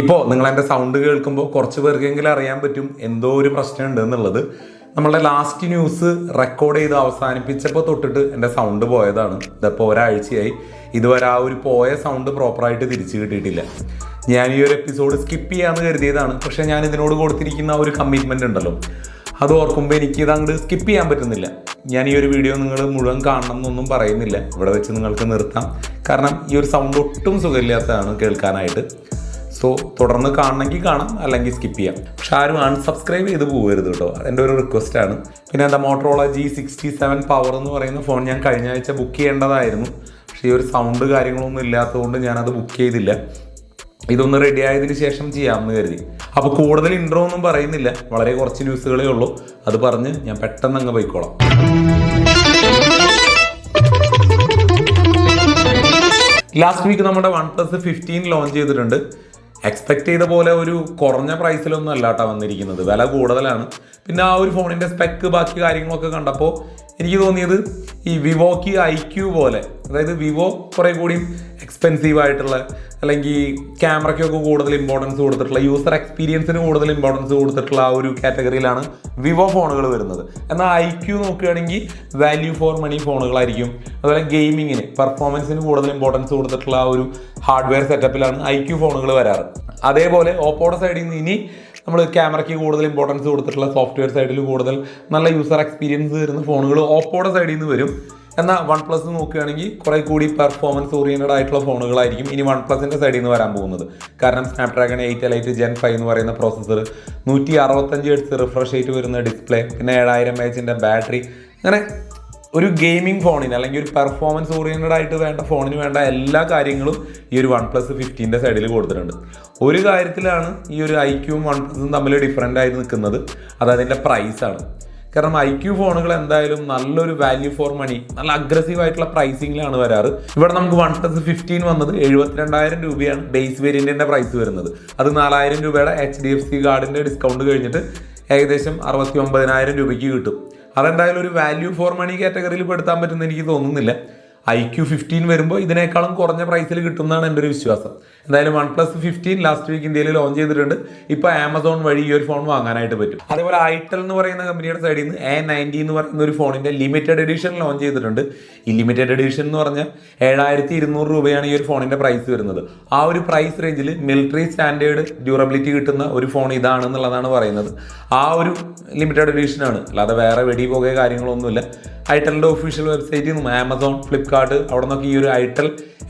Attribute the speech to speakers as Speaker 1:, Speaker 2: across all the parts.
Speaker 1: ഇപ്പോൾ നിങ്ങൾ എന്റെ സൗണ്ട് കേൾക്കുമ്പോൾ കുറച്ച് പേർക്കെങ്കിലും അറിയാൻ പറ്റും എന്തോ ഒരു പ്രശ്നമുണ്ട് എന്നുള്ളത്. നമ്മളുടെ ലാസ്റ്റ് ന്യൂസ് റെക്കോർഡ് ചെയ്ത് അവസാനിപ്പിച്ചപ്പോൾ തൊട്ടിട്ട് എന്റെ സൗണ്ട് പോയതാണ്. ഇതിപ്പോൾ ഒരാഴ്ചയായി. ഇതുവരെ ആ ഒരു പോയ സൗണ്ട് പ്രോപ്പറായിട്ട് തിരിച്ചു കിട്ടിയിട്ടില്ല. ഞാൻ ഈ ഒരു എപ്പിസോഡ് സ്കിപ്പ് ചെയ്യാമെന്ന് കരുതിയതാണ്. പക്ഷേ ഞാൻ ഇതിനോട് കൊടുത്തിരിക്കുന്ന ഒരു കമ്മിറ്റ്മെന്റ് ഉണ്ടല്ലോ. അത് ഓർക്കുമ്പോൾ എനിക്ക് ഇത് അങ്ങോട്ട് സ്കിപ്പ് ചെയ്യാൻ പറ്റുന്നില്ല. ഞാൻ ഈ ഒരു വീഡിയോ നിങ്ങൾ മുഴുവൻ കാണണം എന്നൊന്നും പറയുന്നില്ല. ഇവിടെ വെച്ച് നിങ്ങൾക്ക് നിർത്താം. കാരണം ഈ ഒരു സൗണ്ട് ഒട്ടും സുഖമില്ലാത്തതാണ് കേൾക്കാനായിട്ട്. സോ തുടർന്ന് കാണണമെങ്കിൽ കാണാം അല്ലെങ്കിൽ സ്കിപ്പ് ചെയ്യാം. പക്ഷെ ആരും അൺസബ്സ്ക്രൈബ് ചെയ്ത് പോകരുത് കേട്ടോ. അതെന്റെ ഒരു റിക്വസ്റ്റ് ആണ്. പിന്നെ എന്താ Motorola G sixty seven power എന്ന് പറയുന്ന ഫോൺ ഞാൻ കഴിഞ്ഞ ആഴ്ച ബുക്ക് ചെയ്യേണ്ടതായിരുന്നു. പക്ഷേ ഈ ഒരു സൗണ്ട് കാര്യങ്ങളൊന്നും ഇല്ലാത്തതുകൊണ്ട് ഞാനത് ബുക്ക് ചെയ്തില്ല. ഇതൊന്ന് റെഡി ആയതിനു ശേഷം ചെയ്യാമെന്ന് കരുതി. അപ്പോൾ കൂടുതൽ ഇൻട്രോ ഒന്നും പറയുന്നില്ല. വളരെ കുറച്ച് ന്യൂസുകളേ ഉള്ളൂ. അത് പറഞ്ഞ് ഞാൻ പെട്ടെന്ന് അങ്ങ് പോയിക്കോളാം. ലാസ്റ്റ് വീക്ക് നമ്മുടെ വൺ പ്ലസ് ഫിഫ്റ്റീൻ ലോഞ്ച് ചെയ്തിട്ടുണ്ട്. എക്സ്പെക്ട് ചെയ്ത പോലെ ഒരു കുറഞ്ഞ പ്രൈസിലൊന്നും അല്ല കേട്ടോ വന്നിരിക്കുന്നത്. വില കൂടുതലാണ്. പിന്നെ ആ ഒരു ഫോണിന്റെ സ്പെക്ക് ബാക്കി കാര്യങ്ങളൊക്കെ കണ്ടപ്പോൾ എനിക്ക് തോന്നിയത് ഈ വിവോക്ക് ഐ ക്യൂ പോലെ അതായത് വിവോ കുറേ കൂടിയും എക്സ്പെൻസീവ് ആയിട്ടുള്ള അല്ലെങ്കിൽ ക്യാമറയ്ക്കൊക്കെ കൂടുതൽ ഇമ്പോർട്ടൻസ് കൊടുത്തിട്ടുള്ള യൂസർ എക്സ്പീരിയൻസിന് കൂടുതൽ ഇമ്പോർട്ടൻസ് കൊടുത്തിട്ടുള്ള ആ ഒരു കാറ്റഗറിയിലാണ് വിവോ ഫോണുകൾ വരുന്നത്. എന്നാൽ ഐ ക്യു നോക്കുകയാണെങ്കിൽ വാല്യൂ ഫോർ മണി ഫോണുകളായിരിക്കും അതുപോലെ ഗെയിമിങ്ങിന് പെർഫോമൻസിന് കൂടുതൽ ഇമ്പോർട്ടൻസ് കൊടുത്തിട്ടുള്ള ആ ഒരു ഹാർഡ്വെയർ സെറ്റപ്പിലാണ് ഐ ക്യു ഫോണുകൾ വരാറ്. അതേപോലെ ഓപ്പോയുടെ സൈഡിൽ നിന്ന് ഇനി നമ്മൾ ക്യാമറയ്ക്ക് കൂടുതൽ ഇമ്പോർട്ടൻസ് കൊടുത്തിട്ടുള്ള സോഫ്റ്റ്വെയർ സൈഡിൽ കൂടുതൽ നല്ല യൂസർ എക്സ്പീരിയൻസ് വരുന്ന ഫോണുകൾ ഓപ്പോയുടെ സൈഡിൽ നിന്ന് വരും. എന്നാൽ വൺ പ്ലസ് നോക്കുകയാണെങ്കിൽ കുറെ കൂടി പെർഫോമൻസ് ഓറിയന്റഡ് ആയിട്ടുള്ള ഫോണുകളായിരിക്കും ഇനി വൺ പ്ലസിന്റെ സൈഡിൽ നിന്ന് വരാൻ പോകുന്നത്. കാരണം Snapdragon eight elite gen five എന്ന് പറയുന്ന പ്രോസസ്സർ നൂറ്റി അറുപത്തഞ്ച് ഹെഡ്സ് റിഫ്രഷ് റേറ്റ് വരുന്ന ഡിസ്പ്ലേ പിന്നെ ഏഴായിരം എച്ചിന്റെ ബാറ്ററി അങ്ങനെ ഒരു ഗെയിമിംഗ് ഫോണിന് അല്ലെങ്കിൽ ഒരു പെർഫോമൻസ് ഓറിയന്റഡ് ആയിട്ട് വേണ്ട ഫോണിന് വേണ്ട എല്ലാ കാര്യങ്ങളും ഈ ഒരു വൺ പ്ലസ് ഫിഫ്റ്റീന്റെ സൈഡിൽ കൊടുത്തിട്ടുണ്ട്. ഒരു കാര്യത്തിലാണ് ഈ ഒരു ഐക്യവും ക്യൂവും വൺ പ്ലസും തമ്മിൽ ഡിഫറെന്റ് ആയി നിൽക്കുന്നത്. അത് അതിന്റെ പ്രൈസാണ് കാരണം ഐ ക്യൂ ഫോണുകൾ എന്തായാലും നല്ലൊരു വാല്യൂ ഫോർ മണി നല്ല അഗ്രസീവ് ആയിട്ടുള്ള പ്രൈസിങ്ങിലാണ് വരാറ്. ഇവിടെ നമുക്ക് വൺ പ്ലസ് ഫിഫ്റ്റീൻ വന്നത് എഴുപത്തിരണ്ടായിരം രൂപയാണ് ബേസ് വേരിയന്റിന്റെ പ്രൈസ് വരുന്നത്. അത് നാലായിരം രൂപയുടെ എച്ച് ഡി എഫ് സി കാർഡിന്റെ ഡിസ്കൗണ്ട് കഴിഞ്ഞിട്ട് ഏകദേശം അറുപത്തി ഒമ്പതിനായിരം രൂപയ്ക്ക് കിട്ടും. അതെന്തായാലും ഒരു വാല്യൂ ഫോർ മണി കാറ്റഗറിയിൽ പെടുത്താൻ പറ്റുമെന്ന് എനിക്ക് തോന്നുന്നില്ല. ഐ ക്യു ഫിഫ്റ്റീൻ വരുമ്പോൾ ഇതിനേക്കാളും കുറഞ്ഞ പ്രൈസിൽ കിട്ടുന്നതാണ് എന്റെ ഒരു വിശ്വാസം. എന്തായാലും one plus fifteen last week ഇന്ത്യയിൽ ലോഞ്ച് ചെയ്തിട്ടുണ്ട്. ഇപ്പോൾ ആമസോൺ വഴി ഈ ഒരു ഫോൺ വാങ്ങാനായിട്ട് പറ്റും. അതേപോലെ ഐറ്റൽ എന്ന് പറയുന്ന കമ്പനിയുടെ സൈഡിൽ നിന്ന് എ നയന്റി എന്ന് പറയുന്ന ഒരു ഫോണിന്റെ ലിമിറ്റഡ് എഡിഷൻ ലോഞ്ച് ചെയ്തിട്ടുണ്ട്. ഈ ലിമിറ്റഡ് എഡിഷൻ എന്ന് പറഞ്ഞാൽ ഏഴായിരത്തി ഇരുന്നൂറ് രൂപയാണ് ഈ ഒരു ഫോണിന്റെ പ്രൈസ് വരുന്നത്. ആ ഒരു പ്രൈസ് റേഞ്ചിൽ മിലിറ്ററി സ്റ്റാൻഡേർഡ് ഡ്യൂറബിലിറ്റി കിട്ടുന്ന ഒരു ഫോൺ ഇതാണെന്നുള്ളതാണ് പറയുന്നത്. ആ ഒരു ലിമിറ്റഡ് എഡിഷനാണ് അല്ലാതെ വേറെ വെടി പോകുക കാര്യങ്ങളൊന്നുമില്ല. ഐറ്റലിന്റെ ഒഫീഷ്യൽ വെബ്സൈറ്റിൽ നിന്നും ആമസോൺ ഫ്ലിപ്കാർട്ട് അവിടെ നിന്നൊക്കെ ഈ ഒരു itel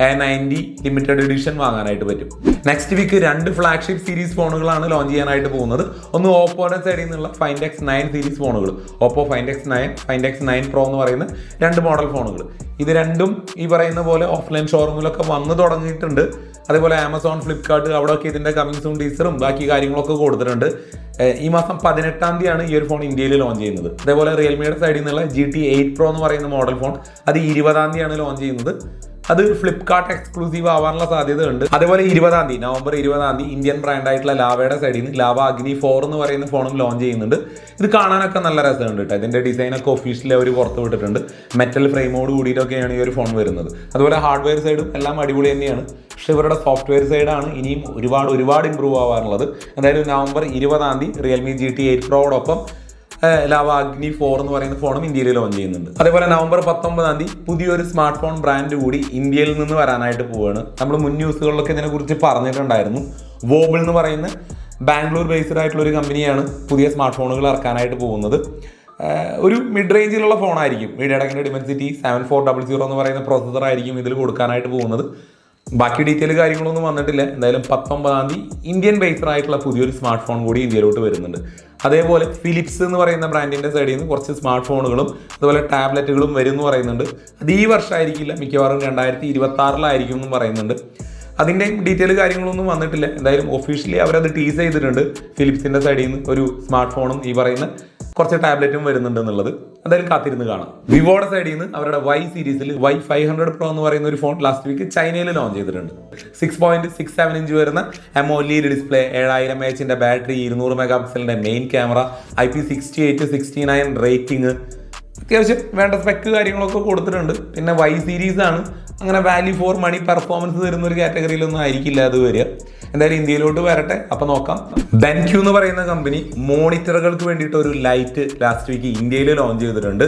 Speaker 1: A ninety limited edition വാങ്ങാനായിട്ട് പറ്റും. നെക്സ്റ്റ് വീക്ക് രണ്ട് ഫ്ലാഗ്ഷിപ്പ് സീരീസ് ഫോണുകളാണ് ലോഞ്ച് ചെയ്യാനായിട്ട് പോകുന്നത്. ഒന്ന് ഓപ്പോയുടെ സൈഡിൽ നിന്നുള്ള ഫൈൻഡ് എക്സ് നയൻ സീരീസ് ഫോണുകൾ Oppo find X nine find X nine pro എന്ന് പറയുന്ന രണ്ട് മോഡൽ ഫോണുകൾ ഇത് രണ്ടും ഈ പറയുന്ന പോലെ ഓഫ്ലൈൻ ഷോറൂമിലൊക്കെ വന്ന് തുടങ്ങിയിട്ടുണ്ട്. അതേപോലെ ആമസോൺ ഫ്ലിപ്കാർട്ട് അവിടെയൊക്കെ ഇതിന്റെ കമ്മിങ് സൂൺ ടീച്ചറും ബാക്കി കാര്യങ്ങളൊക്കെ കൊടുത്തിട്ടുണ്ട്. ഈ മാസം പതിനെട്ടാം തീയതിയാണ് ഈ ഒരു ഫോൺ ഇന്ത്യയിൽ ലോഞ്ച് ചെയ്യുന്നത്. അതേപോലെ റിയൽമിയുടെ സൈഡിൽ നിന്നുള്ള ജി ടി എയ്റ്റ് പ്രോ എന്ന് പറയുന്ന മോഡൽ ഫോൺ അത് ഇരുപതാം തീയതിയാണ് ലോഞ്ച് ചെയ്യുന്നത്. അത് ഫ്ലിപ്കാർട്ട് എക്സ്ക്ലൂസീവ് ആവാനുള്ള സാധ്യത ഉണ്ട് അതേപോലെ ഇരുപതാം തീയതി നവംബർ ഇരുപതാം തീയതി ഇന്ത്യൻ ബ്രാൻഡ് ആയിട്ടുള്ള ലാവയുടെ സൈഡിൽ നിന്ന് ലാവ അഗ്നി ഫോർ എന്ന് പറയുന്ന ഫോണും ലോഞ്ച് ചെയ്യുന്നുണ്ട്. ഇത് കാണാനൊക്കെ നല്ല രസമുണ്ട് കേട്ടോ ഇതിന്റെ ഡിസൈനൊക്കെ ഒഫീഷ്യലി അവർ പുറത്ത് വിട്ടിട്ടുണ്ട്. മെറ്റൽ ഫ്രെയിമോട് കൂടിയിട്ടൊക്കെയാണ് ഈ ഒരു ഫോൺ വരുന്നത്. അതുപോലെ ഹാർഡ്വെയർ സൈഡും എല്ലാം അടിപൊളി തന്നെയാണ്. പക്ഷെ ഇവരുടെ സോഫ്റ്റ്വെയർ സൈഡാണ് ഇനിയും ഒരുപാട് ഒരുപാട് ഇമ്പ്രൂവ് ആവാറുള്ളത് അതായത് നവംബർ ഇരുപതാം തീയതി റിയൽമി ജി ടി എയ്റ്റ് പ്രോയോടൊപ്പം ലാവ അഗ്നി ഫോർ എന്ന് പറയുന്ന ഫോണും ഇന്ത്യയിൽ ലോഞ്ച് ചെയ്യുന്നുണ്ട്. അതേപോലെ നവംബർ പത്തൊമ്പതാം തീയതി പുതിയൊരു സ്മാർട്ട് ഫോൺ ബ്രാൻഡ് കൂടി ഇന്ത്യയിൽ നിന്ന് വരാനായിട്ട് പോവുകയാണ് നമ്മൾ മുൻ ന്യൂസുകളിലൊക്കെ ഇതിനെക്കുറിച്ച് പറഞ്ഞിട്ടുണ്ടായിരുന്നു. വോബിൾ എന്ന് പറയുന്ന ബാംഗ്ലൂർ ബേസ്ഡ് ആയിട്ടുള്ള ഒരു കമ്പനിയാണ് പുതിയ സ്മാർട്ട് ഫോണുകൾ ഇറക്കാനായിട്ട് പോകുന്നത്. ഒരു മിഡ് റേഞ്ചിലുള്ള ഫോണായിരിക്കും മീഡിയടെക്കിന്റെ Dimensity seven four double zero എന്ന് പറയുന്ന പ്രോസസ്സർ ആയിരിക്കും ഇതിൽ കൊടുക്കാനായിട്ട് പോകുന്നത്. ബാക്കി ഡീറ്റെയിൽ കാര്യങ്ങളൊന്നും വന്നിട്ടില്ല. എന്തായാലും പത്തൊമ്പതാം തീയതി ഇന്ത്യൻ ബേസ്ഡ് ആയിട്ടുള്ള പുതിയൊരു സ്മാർട്ട് ഫോൺ കൂടി ഇന്ത്യയിലോട്ട് വരുന്നുണ്ട്. അതേപോലെ ഫിലിപ്സ് എന്ന് പറയുന്ന ബ്രാൻഡിന്റെ സൈഡിൽ നിന്ന് കുറച്ച് സ്മാർട്ട് ഫോണുകളും അതുപോലെ ടാബ്ലറ്റുകളും വരും എന്ന് പറയുന്നുണ്ട്. അത് ഈ വർഷമായിരിക്കില്ല മിക്കവാറും രണ്ടായിരത്തി ഇരുപത്തി ആറിലായിരിക്കും എന്നും പറയുന്നുണ്ട്. അതിന്റെ ഡീറ്റെയിൽ കാര്യങ്ങളൊന്നും വന്നിട്ടില്ല. എന്തായാലും ഒഫീഷ്യലി അവരത് ടീസ് ചെയ്തിട്ടുണ്ട്. ഫിലിപ്സിന്റെ സൈഡിൽ നിന്ന് ഒരു സ്മാർട്ട് ഫോണും ഈ പറയുന്ന കുറച്ച് ടാബ്ലറ്റും വരുന്നുണ്ട് എന്നുള്ളത് എന്തായാലും കാത്തിരുന്ന് കാണാം. വിവോയുടെ സൈഡിൽ നിന്ന് അവരുടെ വൈ സീരീസിൽ വൈ ഫൈവ് ഹൺഡ്രഡ് പ്രോ എന്ന് പറയുന്ന ഒരു ഫോൺ ലാസ്റ്റ് വീക്ക് ചൈനയിൽ ലോഞ്ച് ചെയ്തിട്ടുണ്ട്. Six point six seven inch വരുന്ന എമോലിയുടെ ഡിസ്പ്ലേ ഏഴായിരം എച്ചിന്റെ ബാറ്ററി ഇരുന്നൂറ് mega പിക്സലിന്റെ main camera I P sixty eight sixty nine rating അത്യാവശ്യം വേണ്ട സ്പെക്ക് കാര്യങ്ങളൊക്കെ കൊടുത്തിട്ടുണ്ട്. പിന്നെ വൈ സീരീസ് ആണ്. അങ്ങനെ വാല്യൂ ഫോർ മണി പെർഫോമൻസ് തരുന്ന ഒരു കാറ്റഗറിയിലൊന്നും ആയിരിക്കില്ല അത് വരിക. എന്തായാലും ഇന്ത്യയിലോട്ട് വരട്ടെ. അപ്പോൾ നോക്കാം. ബെൻക്യൂ എന്ന് പറയുന്ന കമ്പനി മോണിറ്ററുകൾക്ക് വേണ്ടിയിട്ട് ഒരു ലൈറ്റ് ലാസ്റ്റ് വീക്ക് ഇന്ത്യയിൽ ലോഞ്ച് ചെയ്തിട്ടുണ്ട്.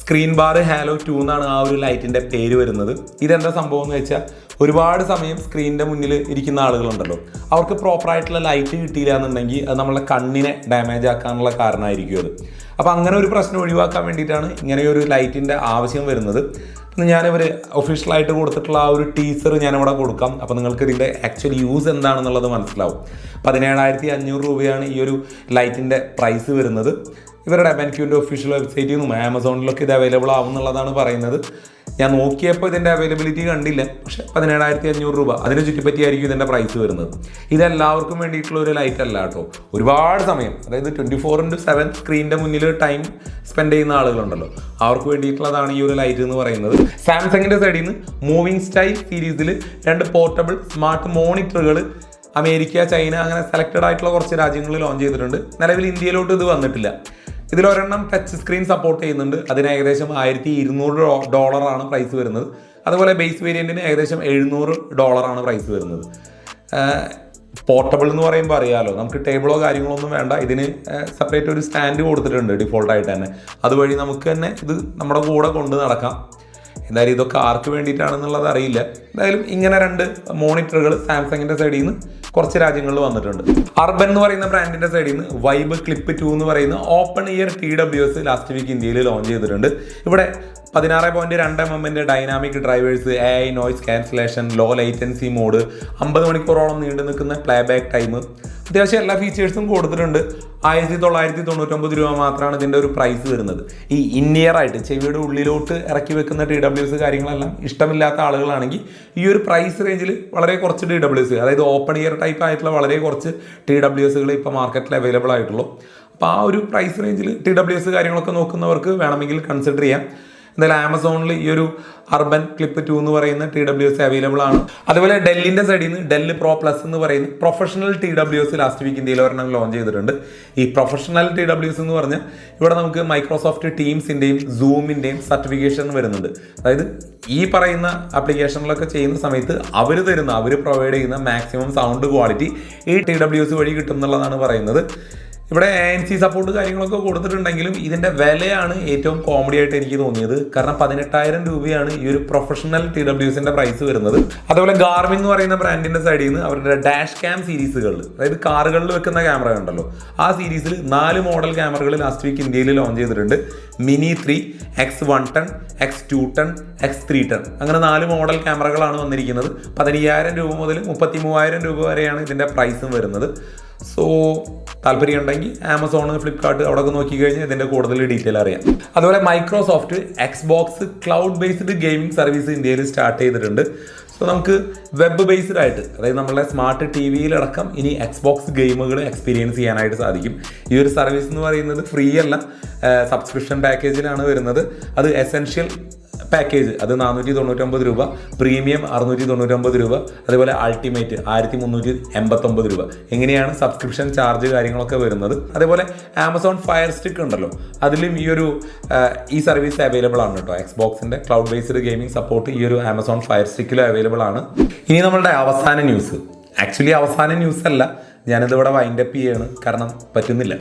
Speaker 1: സ്ക്രീൻ ബാർ ഹാലോ ടു എന്നാണ് ആ ഒരു ലൈറ്റിന്റെ പേര് വരുന്നത്. ഇതെന്താ സംഭവം എന്ന് വെച്ചാൽ ഒരുപാട് സമയം സ്ക്രീനിന്റെ മുന്നിൽ ഇരിക്കുന്ന ആളുകളുണ്ടല്ലോ. അവർക്ക് പ്രോപ്പറായിട്ടുള്ള ലൈറ്റ് കിട്ടിയില്ല എന്നുണ്ടെങ്കിൽ അത് നമ്മളെ കണ്ണിനെ ഡാമേജ് ആക്കാനുള്ള കാരണമായിരിക്കും അത്. അപ്പോൾ അങ്ങനെ ഒരു പ്രശ്നം ഒഴിവാക്കാൻ വേണ്ടിയിട്ടാണ് ഇങ്ങനെ ഒരു ലൈറ്റിന്റെ ആവശ്യം വരുന്നത്. ഞാനിവർ ഒഫീഷ്യലായിട്ട് കൊടുത്തിട്ടുള്ള ആ ഒരു ടീസർ ഞാനിവിടെ കൊടുക്കാം. അപ്പോൾ നിങ്ങൾക്ക് ഇതിന്റെ ആക്ച്വൽ യൂസ് എന്താണെന്നുള്ളത് മനസ്സിലാവും. പതിനേഴായിരത്തി അഞ്ഞൂറ് രൂപയാണ് ഈ ഒരു ലൈറ്റിന്റെ പ്രൈസ് വരുന്നത്. ഇവരുടെ ബെൻക്യൂന്റെ ഒഫീഷ്യൽ വെബ്സൈറ്റിൽ നിന്നും ആമസോണിലൊക്കെ ഇത് അവൈലബിൾ ആവും എന്നുള്ളതാണ് പറയുന്നത്. ഞാൻ നോക്കിയപ്പോൾ ഇതിന്റെ അവൈലബിലിറ്റി കണ്ടില്ല. പക്ഷെ പതിനേഴായിരത്തി അഞ്ഞൂറ് രൂപ. അതിനെ ചുറ്റിപ്പറ്റിയായിരിക്കും ഇതിന്റെ പ്രൈസ് വരുന്നത്. ഇതെല്ലാവർക്കും വേണ്ടിയിട്ടുള്ള ഒരു ലൈറ്റ് അല്ല കേട്ടോ. ഒരുപാട് സമയം അതായത് ട്വന്റി ഫോർ ഇന്റു സെവൻ സ്ക്രീനിന്റെ മുന്നിൽ ടൈം സ്പെൻഡ് ചെയ്യുന്ന ആളുകളുണ്ടല്ലോ. അവർക്ക് വേണ്ടിയിട്ടുള്ളതാണ് ഈ ഒരു ലൈറ്റ് എന്ന് പറയുന്നത്. സാംസങ്ങിന്റെ സൈഡിൽ നിന്ന് മൂവിങ് സ്റ്റൈൽ സീരീസിൽ രണ്ട് പോർട്ടബിൾ സ്മാർട്ട് മോണിറ്ററുകൾ അമേരിക്ക ചൈന അങ്ങനെ സെലക്റ്റഡ് ആയിട്ടുള്ള കുറച്ച് രാജ്യങ്ങളിൽ ലോഞ്ച് ചെയ്തിട്ടുണ്ട്. നിലവിൽ ഇന്ത്യയിലോട്ട് ഇത് വന്നിട്ടില്ല. ഇതിലൊരെണ്ണം ടച്ച് സ്ക്രീൻ സപ്പോർട്ട് ചെയ്യുന്നുണ്ട്. അതിന് ഏകദേശം ആയിരത്തി ഇരുന്നൂറ് ഡോളറാണ് പ്രൈസ് വരുന്നത്. അതുപോലെ ബേസ് വേരിയന്റിന് ഏകദേശം എഴുന്നൂറ് ഡോളറാണ് പ്രൈസ് വരുന്നത്. പോർട്ടബിൾ എന്ന് പറയുമ്പോൾ അറിയാമല്ലോ നമുക്ക് ടേബിളോ കാര്യങ്ങളോ ഒന്നും വേണ്ട. ഇതിന് സെപ്പറേറ്റ് ഒരു സ്റ്റാൻഡ് കൊടുത്തിട്ടുണ്ട് ഡിഫോൾട്ടായിട്ട് തന്നെ. അതുവഴി നമുക്ക് തന്നെ ഇത് നമ്മുടെ കൂടെ കൊണ്ട് നടക്കാം. എന്തായാലും ഇതൊക്കെ ആർക്ക് വേണ്ടിയിട്ടാണെന്നുള്ളത് അറിയില്ല. എന്തായാലും ഇങ്ങനെ രണ്ട് മോണിറ്ററുകൾ സാംസങ്ങിന്റെ സൈഡിൽ നിന്ന് കുറച്ച് രാജ്യങ്ങളിൽ വന്നിട്ടുണ്ട്. അർബൻ എന്ന് പറയുന്ന ബ്രാൻഡിന്റെ സൈഡിൽ നിന്ന് വൈബ് ക്ലിപ്പ് ടു എന്ന് പറയുന്ന open ear T W S last week ഇന്ത്യയിൽ ലോഞ്ച് ചെയ്തിട്ടുണ്ട്. ഇവിടെ പതിനാറ് പോയിന്റ് രണ്ട് എം എമ്മിന്റെ dynamic drivers A I noise cancellation low latency mode അമ്പത് മണിക്കൂറോളം നീണ്ടു നിൽക്കുന്ന പ്ലേബാക്ക് ടൈം അത്യാവശ്യം എല്ലാ ഫീച്ചേഴ്സും കൊടുത്തിട്ടുണ്ട്. ആയിരത്തി തൊള്ളായിരത്തി തൊണ്ണൂറ്റൊമ്പത് രൂപ മാത്രമാണ് ഇതിന്റെ ഒരു പ്രൈസ് വരുന്നത്. ഈ ഇന്നിയർ ആയിട്ട് ചെവിയുടെ ഉള്ളിലോട്ട് ഇറക്കി വെക്കുന്ന ടി ഡബ്ല്യൂസ് കാര്യങ്ങളെല്ലാം ഇഷ്ടമില്ലാത്ത ആളുകളാണെങ്കിൽ ഈ ഒരു പ്രൈസ് റേഞ്ചിൽ വളരെ കുറച്ച് ടി ഡബ്ല്യൂസ് അതായത് ഓപ്പൺ ഇയർ ടൈപ്പ് ആയിട്ടുള്ള വളരെ കുറച്ച് ടി ഡബ്ല്യൂസുകൾ ഇപ്പോൾ മാർക്കറ്റിൽ അവൈലബിൾ ആയിട്ടുള്ളൂ. അപ്പോൾ ആ ഒരു പ്രൈസ് റേഞ്ചിൽ ടി ഡബ്ല്യൂസ് കാര്യങ്ങളൊക്കെ നോക്കുന്നവർക്ക് വേണമെങ്കിൽ കൺസിഡർ ചെയ്യാം. എന്തായാലും ആമസോണിൽ ഈ ഒരു അർബൻ ക്ലിപ്പ് ടു എന്ന് പറയുന്ന ടി ഡബ്ല്യു എസ് അവൈലബിൾ ആണ്. അതുപോലെ ഡെല്ലിന്റെ സൈഡിൽ നിന്ന് ഡെല്ല് പ്രോ പ്ലസ് എന്ന് പറയുന്ന professional T W S last week ഇന്ത്യയിൽ ഒരെണ്ണം ലോഞ്ച് ചെയ്തിട്ടുണ്ട്. ഈ പ്രൊഫഷണൽ ടി ഡബ്ല്യു എസ് എന്ന് പറഞ്ഞാൽ ഇവിടെ നമുക്ക് മൈക്രോസോഫ്റ്റ് ടീംസിന്റെയും സൂമിന്റെയും സർട്ടിഫിക്കേഷൻ വരുന്നുണ്ട്. അതായത് ഈ പറയുന്ന ആപ്ലിക്കേഷനിലൊക്കെ ചെയ്യുന്ന സമയത്ത് അവർ തരുന്ന അവർ പ്രൊവൈഡ് ചെയ്യുന്ന മാക്സിമം സൗണ്ട് ക്വാളിറ്റി ഈ ടി ഡബ്ല്യു എസ് വഴി കിട്ടും എന്നുള്ളതാണ് പറയുന്നത്. ഇവിടെ എൻ സി സപ്പോർട്ട് കാര്യങ്ങളൊക്കെ കൊടുത്തിട്ടുണ്ടെങ്കിലും ഇതിന്റെ വിലയാണ് ഏറ്റവും കോമഡി ആയിട്ട് എനിക്ക് തോന്നിയത്. കാരണം പതിനെട്ടായിരം രൂപയാണ് ഈ ഒരു പ്രൊഫഷണൽ ടി ഡബ്ല്യൂസിന്റെ പ്രൈസ് വരുന്നത്. അതുപോലെ ഗാർമിൻ എന്ന് പറയുന്ന ബ്രാൻഡിന്റെ സൈഡിൽ നിന്ന് അവരുടെ ഡാഷ് ക്യാം സീരീസുകളിൽ അതായത് കാറുകളിൽ വെക്കുന്ന ക്യാമറ ഉണ്ടല്ലോ ആ സീരീസിൽ നാല് മോഡൽ ക്യാമറകൾ ലാസ്റ്റ് വീക്ക് ഇന്ത്യയിൽ ലോഞ്ച് ചെയ്തിട്ടുണ്ട്. Mini three X one ton X two ton X three ton അങ്ങനെ നാല് മോഡൽ ക്യാമറകളാണ് വന്നിരിക്കുന്നത്. പതിനയ്യായിരം രൂപ മുതൽ മുപ്പത്തി മൂവായിരം രൂപ വരെയാണ് ഇതിന്റെ പ്രൈസും വരുന്നത്. സോ താല്പര്യമുണ്ടെങ്കിൽ ആമസോൺ ഫ്ലിപ്കാർട്ട് അവിടെ ഒക്കെ നോക്കിക്കഴിഞ്ഞാൽ ഇതിന്റെ കൂടുതൽ ഡീറ്റെയിൽ അറിയാം. അതുപോലെ Microsoft Xbox cloud based gaming service ഇന്ത്യയിൽ സ്റ്റാർട്ട് ചെയ്തിട്ടുണ്ട്. സോ നമുക്ക് വെബ് ബേസ്ഡ് ആയിട്ട് അതായത് നമ്മളെ സ്മാർട്ട് ടി വിയിലടക്കം ഇനി എക്സ് ബോക്സ് ഗെയിമുകൾ എക്സ്പീരിയൻസ് ചെയ്യാനായിട്ട് സാധിക്കും. ഈ ഒരു സർവീസ് എന്ന് പറയുന്നത് ഫ്രീ അല്ല. സബ്സ്ക്രിപ്ഷൻ പാക്കേജിലാണ് വരുന്നത്. അത് എസെൻഷ്യൽ പാക്കേജ് അത് നാനൂറ്റി തൊണ്ണൂറ്റൊമ്പത് രൂപ. പ്രീമിയം അറുന്നൂറ്റി തൊണ്ണൂറ്റൊമ്പത് രൂപ. അതേപോലെ അൾട്ടിമേറ്റ് ആയിരത്തി മുന്നൂറ്റി എൺപത്തൊമ്പത് രൂപ. എങ്ങനെയാണ് സബ്സ്ക്രിപ്ഷൻ ചാർജ് കാര്യങ്ങളൊക്കെ വരുന്നത്. അതേപോലെ ആമസോൺ ഫയർ സ്റ്റിക്ക് ഉണ്ടല്ലോ. അതിലും ഈ ഒരു ഈ സർവീസ് അവൈലബിൾ ആണ് കേട്ടോ. എക്സ് ബോക്സിന്റെ ക്ലൗഡ് ബേസ്ഡ് ഗെയിമിംഗ് സപ്പോർട്ട് ഈ ഒരു ആമസോൺ ഫയർ സ്റ്റിക്കിലും അവൈലബിൾ ആണ്. ഇനി നമ്മളുടെ അവസാന ന്യൂസ് ആക്ച്വലി അവസാന ന്യൂസ് അല്ല. ഞാനിതിവിടെ വൈൻഡപ്പ് ചെയ്യാണ്. കാരണം പറ്റുന്നില്ല.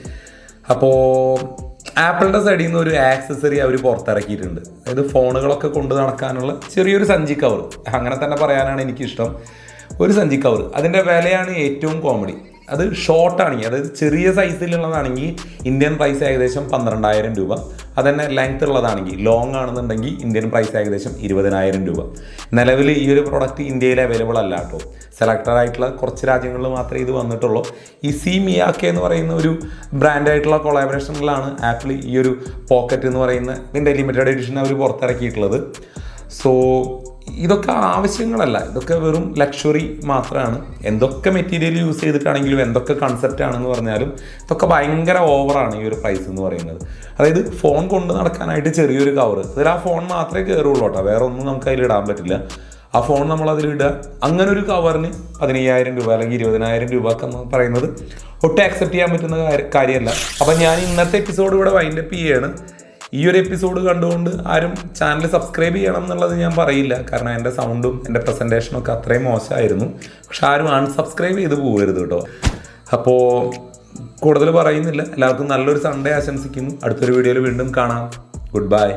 Speaker 1: അപ്പോൾ ആപ്പിളിന്റെ സൈഡിൽ നിന്ന് ഒരു ആക്സസറി അവർ പുറത്തിറക്കിയിട്ടുണ്ട്. അതായത് ഫോണുകളൊക്കെ കൊണ്ട് നടക്കാനുള്ള ചെറിയൊരു സഞ്ചി കവർ അങ്ങനെ തന്നെ പറയാനാണ് എനിക്കിഷ്ടം. ഒരു സഞ്ചി കവർ അതിന്റെ വിലയാണ് ഏറ്റവും കോമഡി അത് ഷോർട്ടാണെങ്കിൽ അതായത് ചെറിയ സൈസിലുള്ളതാണെങ്കിൽ ഇന്ത്യൻ പ്രൈസ് ഏകദേശം പന്ത്രണ്ടായിരം രൂപ. അതന്നെ ലെങ്ത് ഉള്ളതാണെങ്കിൽ ലോങ് ആണെന്നുണ്ടെങ്കിൽ ഇന്ത്യൻ പ്രൈസ് ഏകദേശം ഇരുപതിനായിരം രൂപ. നിലവിൽ ഈ ഒരു പ്രൊഡക്റ്റ് ഇന്ത്യയിൽ അവൈലബിൾ അല്ല കേട്ടോ. സെലക്ടഡ് ആയിട്ടുള്ള കുറച്ച് രാജ്യങ്ങളിൽ മാത്രമേ ഇത് വന്നിട്ടുള്ളൂ. ഈ സി മിയാക്കെ എന്ന് പറയുന്ന ഒരു ബ്രാൻഡായിട്ടുള്ള കൊളാബറേഷനിലാണ് ആപ്പിൾ ഈ ഒരു പോക്കറ്റ് എന്ന് പറയുന്ന ഇതിന്റെ ലിമിറ്റഡ് എഡിഷൻ അവർ പുറത്തിറക്കിയിട്ടുള്ളത്. സോ ഇതൊക്കെ ആവശ്യങ്ങളല്ല. ഇതൊക്കെ വെറും ലക്ഷറി മാത്രമാണ് എന്തൊക്കെ മെറ്റീരിയൽ യൂസ് ചെയ്തിട്ടാണെങ്കിലും എന്തൊക്കെ കൺസെപ്റ്റ് ആണെന്ന് പറഞ്ഞാലും ഇതൊക്കെ ഭയങ്കര ഓവറാണ് ഈ ഒരു പ്രൈസ് എന്ന് പറയുന്നത്. അതായത് ഫോൺ കൊണ്ട് നടക്കാനായിട്ട് ചെറിയൊരു കവർ അതിൽ ആ ഫോൺ മാത്രമേ കയറുള്ളൂ കേട്ടോ. വേറെ ഒന്നും നമുക്ക് അതിൽ ഇടാൻ പറ്റില്ല. ആ ഫോൺ നമ്മൾ അതിലിടുക അങ്ങനെ ഒരു കവറിന് പതിനയ്യായിരം രൂപ അല്ലെങ്കിൽ ഇരുപതിനായിരം രൂപ എന്ന് പറയുന്നത് ഒട്ടും അക്സെപ്റ്റ് ചെയ്യാൻ പറ്റുന്ന കാര്യ- കാര്യമല്ല. അപ്പം ഞാൻ ഇന്നത്തെ എപ്പിസോഡ് ഇവിടെ വൈൻഡപ്പ് ചെയ്യാണ്. ഈ ഒരു എപ്പിസോഡ് കണ്ടുകൊണ്ട് ആരും ചാനൽ സബ്സ്ക്രൈബ് ചെയ്യണം എന്നുള്ളത് ഞാൻ പറയില്ല. കാരണം എന്റെ സൗണ്ടും എന്റെ പ്രസന്റേഷനും ഒക്കെ അത്രയും മോശമായിരുന്നു. പക്ഷെ ആരും അൺസബ്സ്ക്രൈബ് ചെയ്ത് പോകരുത് കേട്ടോ. അപ്പോൾ കൂടുതൽ പറയുന്നില്ല. എല്ലാവർക്കും നല്ലൊരു സൺഡേ ആശംസിക്കുന്നു. അടുത്തൊരു വീഡിയോയിൽ വീണ്ടും കാണാം. Good bye